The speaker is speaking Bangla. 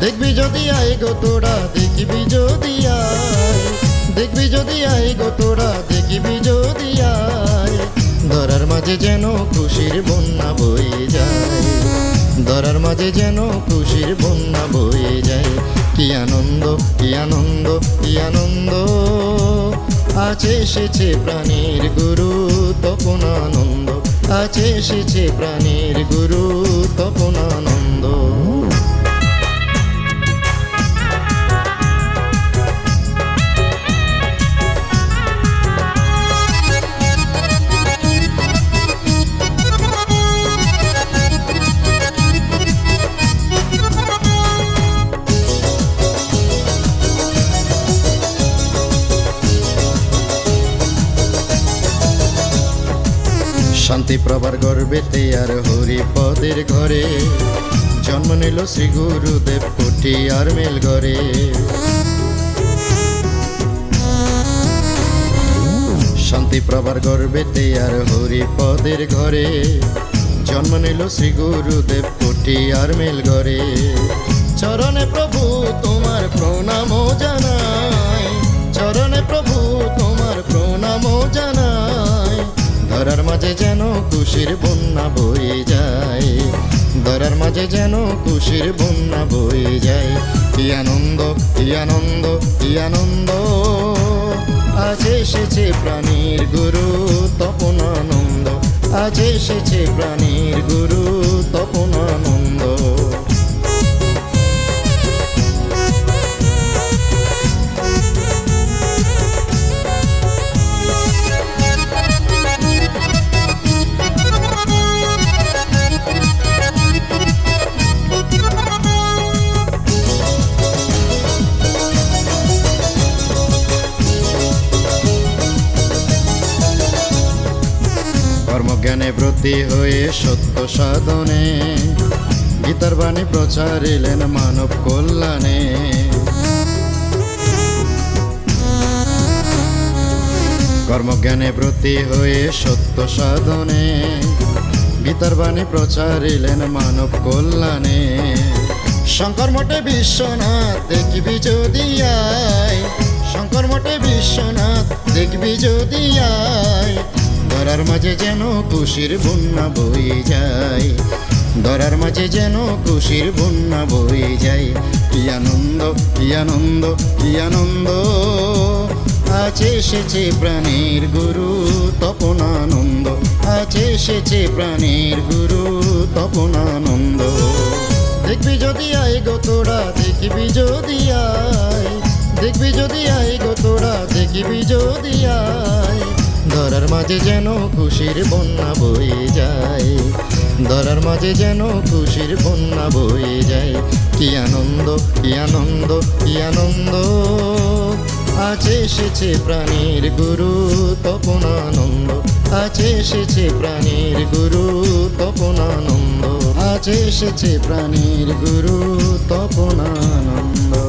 আয় গো তোরা, দেখিবি যদি আয়। দেখবি যদি আয় গো তোরা, দেখিবি যদি আয়। ধরার মাঝে যেন খুশির বন্যা বয়ে যায়। ধরার মাঝে যেন খুশির বন্যা বয়ে যায়। কি আনন্দ কি আনন্দ কি আনন্দ। আছে এসেছে প্রাণীর গুরু, তপন আনন্দ। আছে এসেছে প্রাণীর গুরু, তপন শান্তি প্রভার গর্বেতে আর হরিপদের ঘরে। জন্ম নিল শ্রী গুরুদেব কোটি আর মেল ঘরে শান্তি প্রভার গর্বেতে আর হরিপদের ঘরে। জন্ম নিল শ্রী গুরুদেব কোটি আর মেল ঘরে চরণে প্রভু তোমার প্রণাম জানাই। চরণে প্রভু মাঝে যেন খুশির বন্যা বয়ে যায়। ধরার মাঝে যেন খুশির বন্যা বয়ে যায়। কি আনন্দ কি আনন্দ কি আনন্দ। আজ এসেছে প্রাণীর গুরু তপন আনন্দ। আজ এসেছে প্রাণীর গুরু কর্মজ্ঞানে ব্রতী হয়ে সত্য সাধনে, গীতার বাণী প্রচারিলেন মানব কল্যাণে। কর্মজ্ঞানে ব্রতী হয়ে সত্য সাধনে, গীতার বাণী প্রচারিলেন মানব কল্যাণে। শঙ্কর মঠে বিশ্বনাথ দেখবি যদি আয়, শঙ্কর মঠে বিশ্বনাথ দেখবি যদি আয় ধরার মাঝে যেন খুশির বন্যা বয়ে যায়। ধরার মাঝে যেন খুশির বন্যা বয়ে যায়। কি আনন্দ কি আনন্দ কি আনন্দ। আছে এসেছে প্রাণীর গুরু তপন আনন্দ আছে এসেছে প্রাণীর গুরু তপন আনন্দ দেখবি যদি আয় গো তোরা, দেখবি যদি আয়। দেখবি যদি আয় গো তোরা, দেখবি যদি মাঝে যেন খুশির বন্যা বয়ে যায়। ধরার মাঝে যেন খুশির বন্যা বয়ে যায়। কি আনন্দ কি আনন্দ কি আনন্দ। আছে এসেছে প্রাণীর গুরু তপন আনন্দ। আছে এসেছে প্রাণীর গুরু তপন আনন্দ। আছে এসেছে প্রাণীর গুরু তপন আনন্দ।